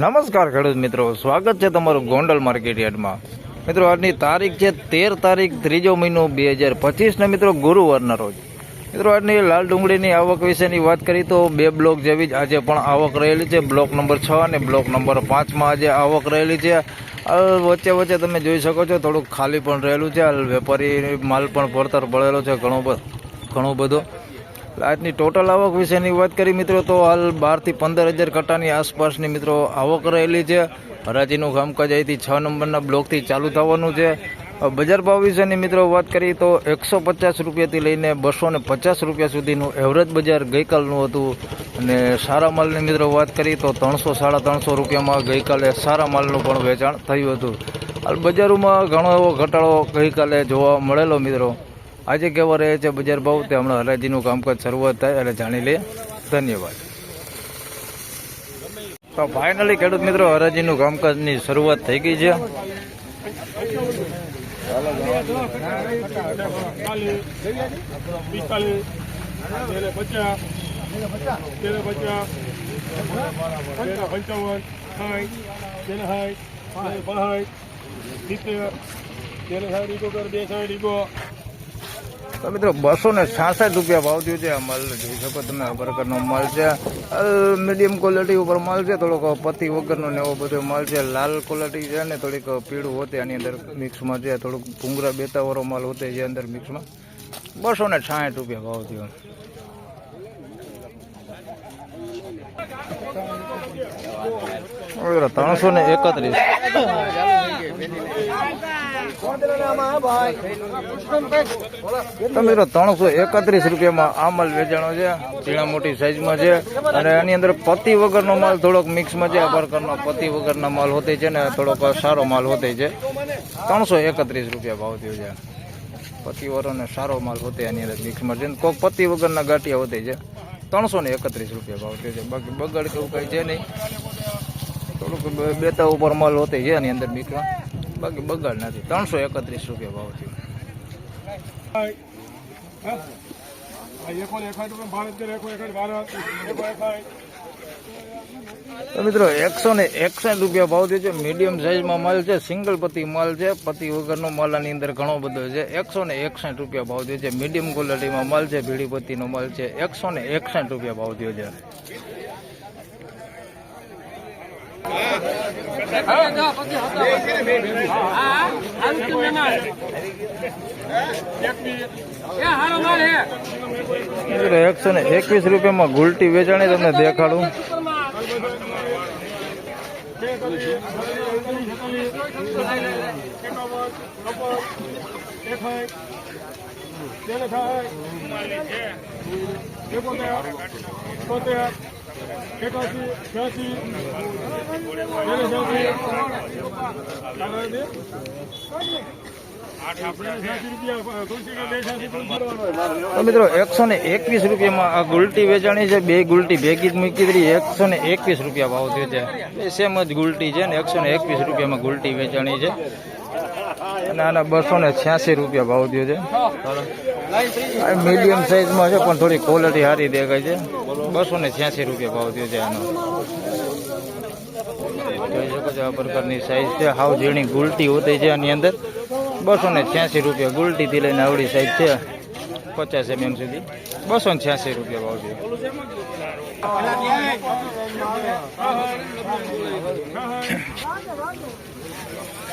નમસ્કાર ખેડૂત મિત્રો. સ્વાગત છે તમારું ગોંડલ માર્કેટ યાર્ડમાં. મિત્રો, આજની તારીખ છે તેર તારીખ ત્રીજો મહિનો બે હજાર પચીસના મિત્રો, ગુરુવારના રોજ. મિત્રો, આજની લાલ ડુંગળીની આવક વિશેની વાત કરી તો બે બ્લોક જેવી જ આજે પણ આવક રહેલી છે. બ્લોક નંબર છ અને બ્લોક નંબર પાંચમાં આજે આવક રહેલી છે. વચ્ચે વચ્ચે તમે જોઈ શકો છો, થોડુંક ખાલી પણ રહેલું છે. વેપારી માલ પણ પડતર પડેલો છે ઘણો ઘણો બધો. આજની ટોટલ આવક વિશેની વાત કરી મિત્રો, તો હાલ બારથી પંદર હજાર કટ્ટાની આસપાસની મિત્રો આવક રહેલી છે. હરાજીનું કામકાજ અહીંથી છ નંબરના બ્લોકથી ચાલુ થવાનું છે. બજાર ભાવ વિશેની મિત્રો વાત કરી તો એકસો પચાસ રૂપિયાથી લઈને બસો ને પચાસ રૂપિયા સુધીનું એવરેજ બજાર ગઈકાલનું હતું. અને સારા માલની મિત્રો વાત કરી તો ત્રણસો સાડા ત્રણસો રૂપિયામાં ગઈકાલે સારા માલનું પણ વેચાણ થયું હતું. હાલ બજારોમાં ઘણો એવો ઘટાડો ગઈકાલે જોવા મળેલો મિત્રો. આજે કેવા રહે છે બજાર ભાવ તે હમણાં હરાજીનું કામકાજ શરૂઆત થાય એટલે જાણી લઈએ ધન્યવાદ. તો ફાઇનલી ખેડૂત મિત્રો, હરાજીનું કામકાજની શરૂઆત થઈ ગઈ છે. બે સાઈડ ઇકો તો મિત્રો, બસો ને છાસઠ રૂપિયા ભાવ થયો છે માલ. જોઈ શકો તમે આ પ્રકારનો માલ છે. મીડિયમ ક્વોલિટી ઉપર માલ છે, થોડોક પતિ વગરનો ને એવો બધો માલ છે. લાલ ક્વોલિટી છે ને થોડીક પીળું હોતે આની અંદર મિક્સમાં છે. થોડુંક ભૂંગરા બેતાવાળો માલ હોતે છે અંદર મિક્સમાં બસો ને છાસઠ રૂપિયા ભાવ થયો. ત્રણસો ને એકત્રીસ. તો ત્રણસો એકત્રીસ રૂપિયામાં આ માલ વેચાણો છે. ઝીણા મોટી સાઈઝમાં છે. અને એની અંદર પતિ વગરનો માલ થોડોક મિક્સમાં છે. આ પ્રકારનો પતિ વગરના માલ હોતે છે ને થોડોક સારો માલ હોતે છે. ત્રણસો એકત્રીસ રૂપિયા ભાવ થયો છે. પતિ વગરનો સારો માલ હોતે આની અંદર મિક્સમાં છે. કોઈક પતિ વગરના ગાંઠિયા હોતે છે. ત્રણસો ને એકત્રીસ રૂપિયા ભાવ થયો છે. બાકી બગડ કે એવું કંઈ છે નહીં. થોડુંક બેતા ઉપર માલ હોતે છે એની અંદર મિક્સમાં. બાકી બગાડ નથી. ત્રણસો એકત્રીસ રૂપિયા ભાવ થયો. મિત્રો, એકસો ને એકસઠ રૂપિયા ભાવ થયો છે. મીડિયમ સાઇઝમાં માલ છે, સિંગલ પતિ માલ છે. પતિ વગરનો માલ આની અંદર ઘણો બધો છે. એકસો ને એકસઠ રૂપિયા ભાવ થયો છે. મીડિયમ ક્વોલિટીમાં માલ છે, ભીડી પતિનો માલ છે. એકસો ને એકસઠ રૂપિયા ભાવ થયો છે. એકસો ને એકવીસ રૂપિયામાં ગુલટી વેચાણી તમને દેખાડું. તો મિત્રો એકસો ને એકવીસ રૂપિયામાં આ ગુલટી વેચાણી છે, બે ગુલટી ભેગી મૂકી દીધી, એકસો ને એકવીસ રૂપિયા ભાવ થયો છે. સેમ જ ગુલટી છે ને એકસો ને એકવીસ રૂપિયામાં ગુલટી વેચાણી છે. અને આના બસો ને છ્યાસી રૂપિયા ભાવ થયો છે. મીડિયમ સાઇઝમાં છે, પણ થોડી ક્વોલિટી સારી દેખાય છે. બસો ને છ્યાસી રૂપિયા ભાવ થયો છે આનો. જોઈ શકો છો આ પ્રકારની સાઈઝ છે. હાવ ઝીણી ગુલટી હોતી છે આની અંદર. બસો ને છ્યાસી રૂપિયા ગુલટીથી લઈને આવડી સાઈઝ છે. પચાસ એમએમ સુધી. બસો ને છ્યાસી રૂપિયા ભાવ છે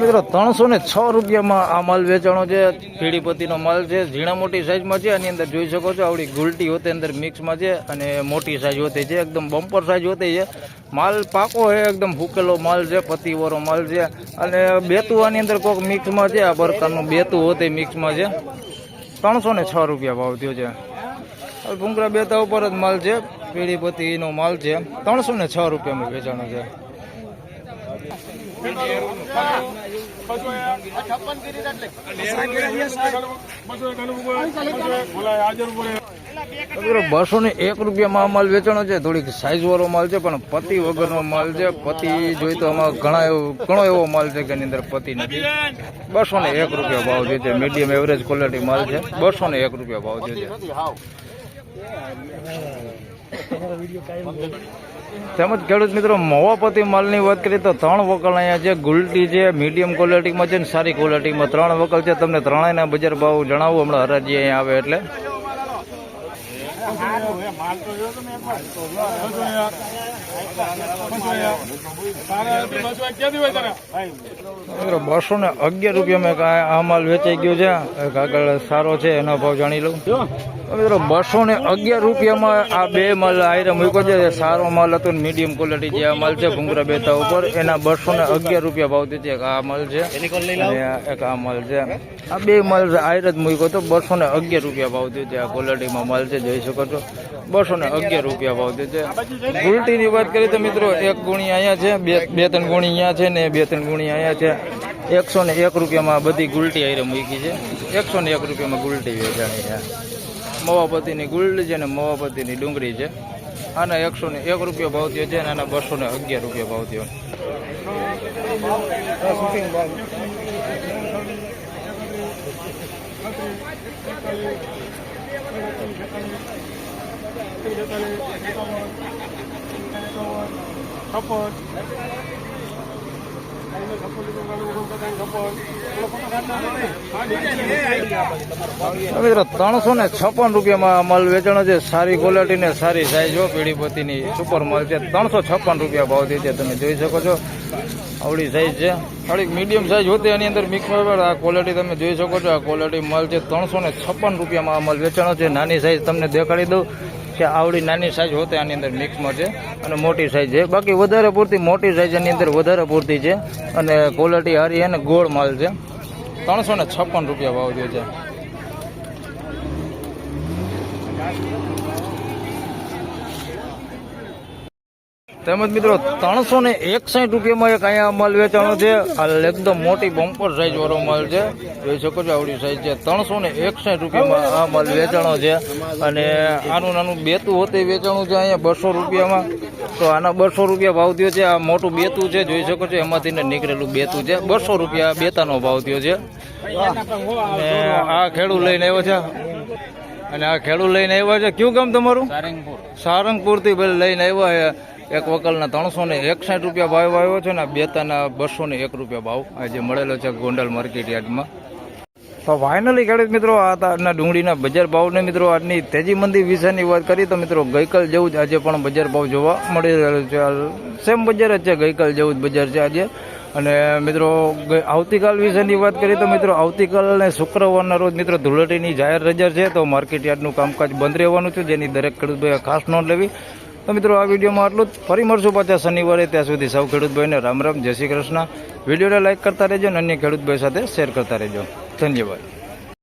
મિત્રો ત્રણસો ને છ રૂપિયામાં આ માલ વેચાણો છે. પીડીપતિનો માલ છે. ઝીણા મોટી સાઇઝમાં છે. આની અંદર જોઈ શકો છો, આવડી ગુલટી હોતે અંદર મિક્સમાં છે અને મોટી સાઇઝ હોતી છે. એકદમ બમ્પર સાઇઝ હોતી છે. માલ પાકો છે એકદમ ફૂકેલો માલ છે પતિવાળો માલ છે. અને બેતું આની અંદર કોઈક મિક્સમાં છે. આ પ્રકારનું બેતું હોતે મિક્સમાં છે. ત્રણસો ને છ રૂપિયા ભાવ થયો છે. ભૂંગરા બેતા ઉપર જ માલ છે. પીડીપતિનો માલ છે. ત્રણસો ને છ રૂપિયામાં વેચાણો છે. બસો ને એક રૂપિયામાં માલ વેચાણો છે, થોડીક સાઈઝ વાળો માલ છે, પણ પતિ વગરનો માલ છે. પતિ જોઈ તો આમાં ઘણા એવો, ઘણો એવો માલ છે કે એની અંદર પતિ નથી. બસો ને એક રૂપિયા ભાવ જોઈએ છે મીડિયમ એવરેજ ક્વોલિટી માલ છે. બસો ને એક રૂપિયા ભાવ જોઈએ છે. તેમજ ખેડૂત મિત્રો મોવાપતિ માલની વાત કરીએ તો ત્રણ વકલ અહીંયા છે. ગુલટી છે મીડિયમ ક્વોલિટીમાં છે ને સારી ક્વોલિટીમાં ત્રણ વકલ છે. તમને ત્રણેયના બજાર ભાવ જણાવું. હમણાં હરાજી અહીંયા આવે એટલે. મિત્રો બસો ને અગિયાર રૂપિયામાં એક આ માલ વેચાઈ ગયો છે. એક આગળ સારો છે એનો ભાવ જાણી લઉં. મિત્રો બસો ને અગિયાર રૂપિયામાં આ બે માલ આયરે મૂક્યો છે. સારો માલ હતો ને મીડિયમ ક્વોલિટી જે આ માલ છે ભૂંગરા બેતા ઉપર. એના બસો ને અગિયાર રૂપિયા ભાવ દીધી એક આ માલ છે. એક આ માલ છે. આ બે માલ આયરે જ મૂક્યો તો બસો ને અગિયાર રૂપિયા ભાવ દીધી આ ક્વોલિટીમાં માલ છે. જોઈ શકો છો. બસો ને અગિયાર રૂપિયા ભાવ છે. ગુલટીની વાત કરીએ તો મિત્રો, એક ગુણી અહીંયા છે, બે બે, ત્રણ ગુણી અહીંયા છે ને બે, ત્રણ ગુણી અહીંયા છે. એકસો ને એક રૂપિયામાં બધી ગુલટી આયરે મૂકી છે. એકસો ને એક રૂપિયામાં ગુલટી વેચાણી છે. મવાપતિની ગુલ્ડ છે ને મવાપતિની ડુંગળી છે. આના એકસો ને એક રૂપિયા ભાવ થયો છે અને બસો ને અગિયાર રૂપિયા ભાવ થયો. મિત્રો ત્રણસો ને છપ્પન રૂપિયામાં માલ વેચાણો છે. સારી ક્વોલિટી ને સારી સાઈઝ હો. પીડીપતિની સુપર માલ છે. ત્રણસો છપ્પન રૂપિયા ભાવ છે. તમે જોઈ શકો છો. આવડી સાઈઝ છે. થોડીક મીડિયમ સાઈઝ હોતી એની અંદર મિક્સ આ ક્વોલિટી તમે જોઈ શકો છો. આ ક્વોલિટી માલ છે. ત્રણસો ને છપ્પન રૂપિયામાં માલ વેચાણો છે. નાની સાઈઝ તમને દેખાડી દઉં. કે આવડી નાની સાઈઝ હોતે આની અંદર મિક્સમાં છે અને મોટી સાઇઝ છે. બાકી વધારે પૂરતી મોટી સાઇઝ એની અંદર વધારે પૂરતી છે અને ક્વોલિટી હારી અને ગોળ માલ છે. ત્રણસો છપ્પન રૂપિયા ભાવ જોઈએ છે. તેમજ મિત્રો ત્રણસો ને એકસાઠ રૂપિયામાં એક અહીંયા માલ વેચાણો છે. આ એકદમ મોટી બમ્પર સાઈઝ વાળો માલ છે. જોઈ શકો છો આવડી સાઈઝ છે. ત્રણસો ને એકસાઠ રૂપિયામાં આ માલ વેચાણો છે. અને આનું નાનું બેતું હોતે વેચાણું છે અહીંયા બસો રૂપિયામાં. તો આના બસો રૂપિયા ભાવ થયો છે. આ મોટું બેતું છે. જોઈ શકો છો એમાંથી નીકળેલું બેતું છે. બસો રૂપિયા બેતાનો ભાવ થયો છે. અને આ ખેડૂત લઈને આવ્યો છે. અને આ ખેડૂત લઈને આવ્યા છે. કયું ગામ તમારું? સારંગપુર. સારંગપુરથી લઈને આવ્યા છે. એક વકલના ત્રણસો ને એકસાઠ રૂપિયા ભાવ આવ્યો છે ને બેતાના બસો ને એક રૂપિયા ભાવ આજે મળેલો છે ગોંડલ માર્કેટ યાર્ડમાં. તો ફાઇનલી ખેડૂત મિત્રો, આ આજના ડુંગળીના બજાર ભાવને મિત્રો, આજની તેજી મંદી વિશેની વાત કરી તો મિત્રો, ગઈકાલ જેવું જ આજે પણ બજાર ભાવ જોવા મળી રહ્યો છે. સેમ બજાર જ છે, ગઈકાલ જેવું જ બજાર છે આજે. અને મિત્રો આવતીકાલ વિશેની વાત કરીએ તો મિત્રો આવતીકાલ અને શુક્રવારના રોજ મિત્રો, ધૂળેટીની જાહેર રજા છે. તો માર્કેટ યાર્ડનું કામકાજ બંધ રહેવાનું છે, જેની દરેક ખેડૂતભાઈએ ખાસ નોંધ લેવી. તો મિત્રો, આ વિડીયોમાં આટલું જ. ફરી મળશું પાછા શનિવારે. ત્યાં સુધી સૌ ખેડૂતભાઈને રામ રામ, જય શ્રી કૃષ્ણ. વિડીયોને લાઇક કરતા રહેજો અને અન્ય ખેડૂતભાઈ સાથે શેર કરતા રહેજો. ધન્યવાદ.